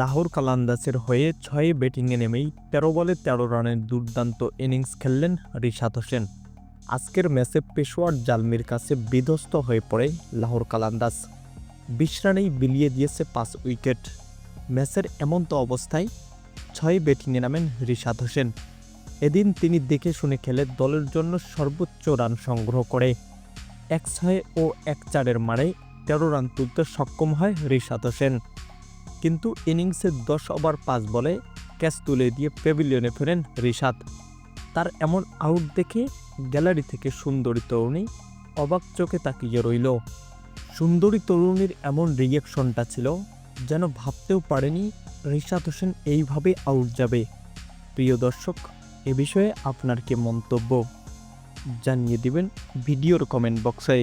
লাহোর কালান্দাসের হয়ে ছয়ে ব্যাটিংয়ে নেমেই তেরো বলে তেরো রানের দুর্দান্ত ইনিংস খেললেন রিশাদ হোসেন। আজকের ম্যাচে পেশোয়ার জালমির কাছে বিধ্বস্ত হয়ে পড়ে লাহোর কালান্দাস বিশ রানেই বিলিয়ে দিয়েছে পাঁচ উইকেট। ম্যাচের এমন তো অবস্থায় ছয় ব্যাটিংয়ে নামেন রিশাদ হোসেন। এদিন তিনি দেখে শুনে খেলে দলের জন্য সর্বোচ্চ রান সংগ্রহ করে। এক ছয় ও এক চারের মারে তেরো রান তুলতে সক্ষম হয় রিশাদ হোসেন। কিন্তু ইনিংসের দশ ওভার পাঁচ বলে ক্যাচ তুলে দিয়ে প্যাভিলিয়নে ফেরেন রিশাদ। তার এমন আউট দেখে গ্যালারি থেকে সুন্দরী তরুণী অবাক চোখে তাকিয়ে রইল। সুন্দরী তরুণীর এমন রিয়েকশনটা ছিল যেন ভাবতেও পারেনি রিশাদ হোসেন এইভাবে আউট যাবে। প্রিয় দর্শক, এ বিষয়ে আপনার কি মন্তব্য? জানিয়ে দিবেন ভিডিওর কমেন্ট বক্সে